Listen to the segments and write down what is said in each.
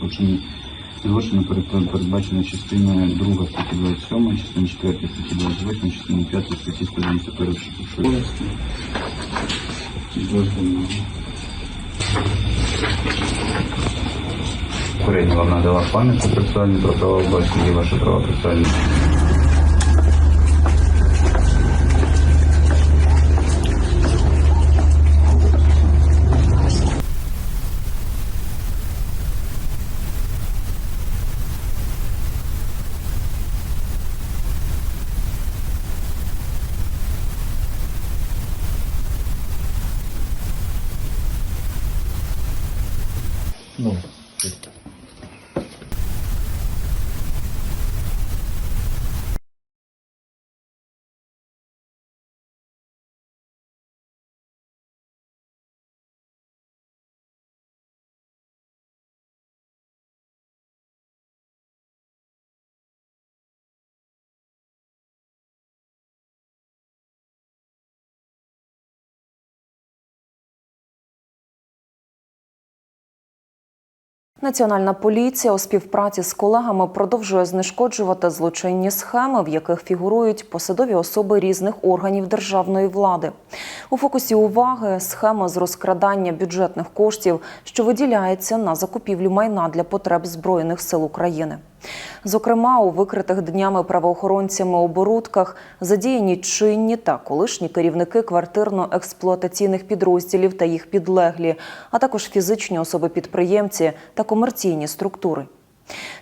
злочину злочину перед- передбачено частиною 2 статті 27, частиною 4 статті 28, частиною 5 статті 191 Обов'язки. Дозволено. Попередньо вам надала пам'ятку процесуальну про право власності і ваші права процесуальні. の。Національна поліція у співпраці з колегами продовжує знешкоджувати злочинні схеми, в яких фігурують посадові особи різних органів державної влади. У фокусі уваги схема з розкрадання бюджетних коштів, що виділяється на закупівлю майна для потреб збройних сил України. Зокрема, у викритих днями правоохоронцями оборудках задіяні чинні та колишні керівники квартирно-експлуатаційних підрозділів та їх підлеглі, а також фізичні особи-підприємці та комерційні структури.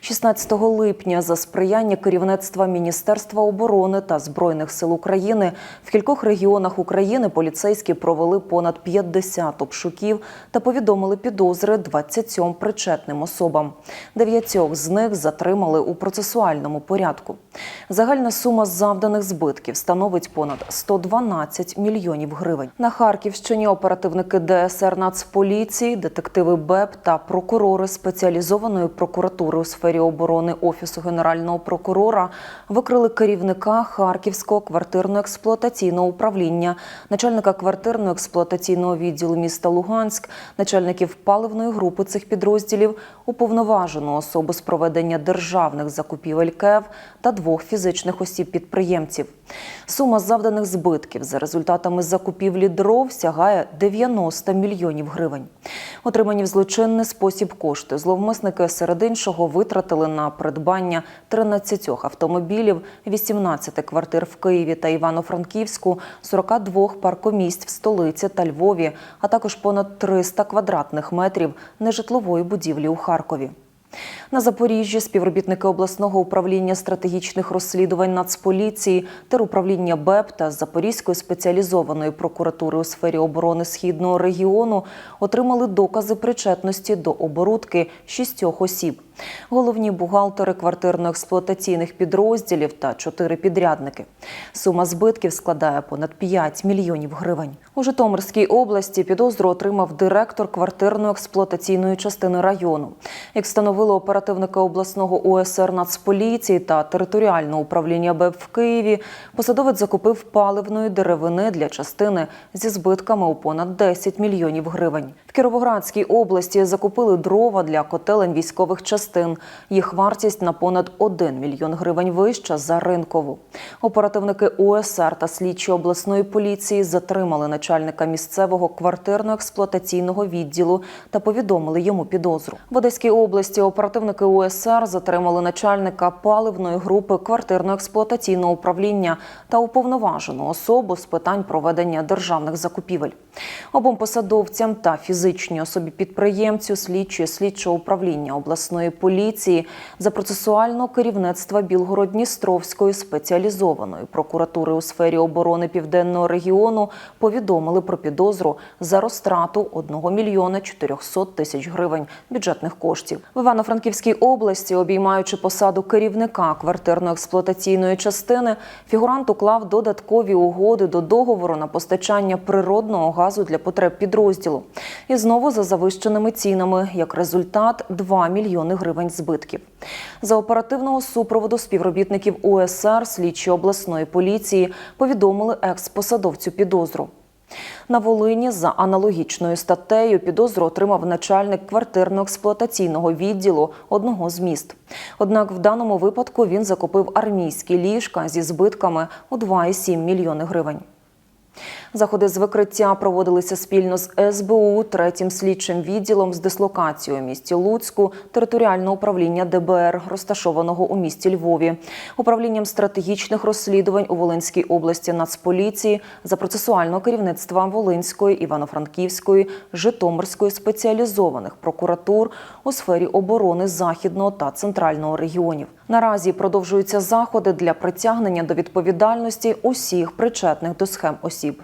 16 липня за сприяння керівництва Міністерства оборони та Збройних сил України в кількох регіонах України поліцейські провели понад 50 обшуків та повідомили підозри 27 причетним особам. Дев'ятьох з них затримали у процесуальному порядку. Загальна сума завданих збитків становить понад 112 мільйонів гривень. На Харківщині оперативники ДСР Нацполіції, детективи БЕП та прокурори спеціалізованої прокуратури у сфері оборони Офісу Генерального прокурора викрили керівника Харківського квартирно-експлуатаційного управління, начальника квартирно-експлуатаційного відділу міста Луганськ, начальників паливної групи цих підрозділів, уповноважену особу з проведення державних закупівель КЕВ та двох фізичних осіб-підприємців. Сума завданих збитків за результатами закупівлі дров сягає 90 мільйонів гривень. Отримані в злочинний спосіб кошти зловмисники серед іншого витратили на придбання 13 автомобілів, 18 квартир в Києві та Івано-Франківську, 42 паркомісць в столиці та Львові, а також понад 300 квадратних метрів нежитлової будівлі у Харкові. На Запоріжжі співробітники обласного управління стратегічних розслідувань Нацполіції, теруправління БЕП та Запорізької спеціалізованої прокуратури у сфері оборони східного регіону отримали докази причетності до оборудки шістьох осіб. Головні бухгалтери квартирно-експлуатаційних підрозділів та чотири підрядники. Сума збитків складає понад 5 мільйонів гривень. У Житомирській області підозру отримав директор квартирно-експлуатаційної частини району. Як встановили оперативники обласного УСР Нацполіції та територіального управління БЕП в Києві, посадовець закупив паливної деревини для частини зі збитками у понад 10 мільйонів гривень. В Кіровоградській області закупили дрова для котелень військових частин. Їх вартість на понад 1 мільйон гривень вища за ринкову. Оперативники УСР та слідчі обласної поліції затримали начальника місцевого квартирно-експлуатаційного відділу та повідомили йому підозру. В Одеській області оперативники УСР затримали начальника паливної групи квартирно-експлуатаційного управління та уповноважену особу з питань проведення державних закупівель. Обом посадовцям та фізичній особі підприємцю слідчі слідчого управління обласної поліції за процесуального керівництва Білгород-Дністровської спеціалізованої прокуратури у сфері оборони південного регіону повідомили про підозру за розтрату 1 мільйона 400 тисяч гривень бюджетних коштів. В Івано-Франківській області, обіймаючи посаду керівника квартирно-експлуатаційної частини, фігурант уклав додаткові угоди до договору на постачання природного газу для потреб підрозділу. І знову за завищеними цінами, як результат, 2 мільйони гривень збитків. За оперативного супроводу співробітників УСР слідчі обласної поліції повідомили екс-посадовцю підозру. На Волині за аналогічною статтею підозру отримав начальник квартирно-експлуатаційного відділу одного з міст. Однак в даному випадку він закупив армійські ліжка зі збитками у 2,7 мільйони гривень. Заходи з викриття проводилися спільно з СБУ, третім слідчим відділом з дислокацією місті Луцьку, територіального управління ДБР, розташованого у місті Львові, управлінням стратегічних розслідувань у Волинській області Нацполіції за процесуального керівництва Волинської, Івано-Франківської, Житомирської спеціалізованих прокуратур у сфері оборони західного та центрального регіонів. Наразі продовжуються заходи для притягнення до відповідальності усіх причетних до схем осіб.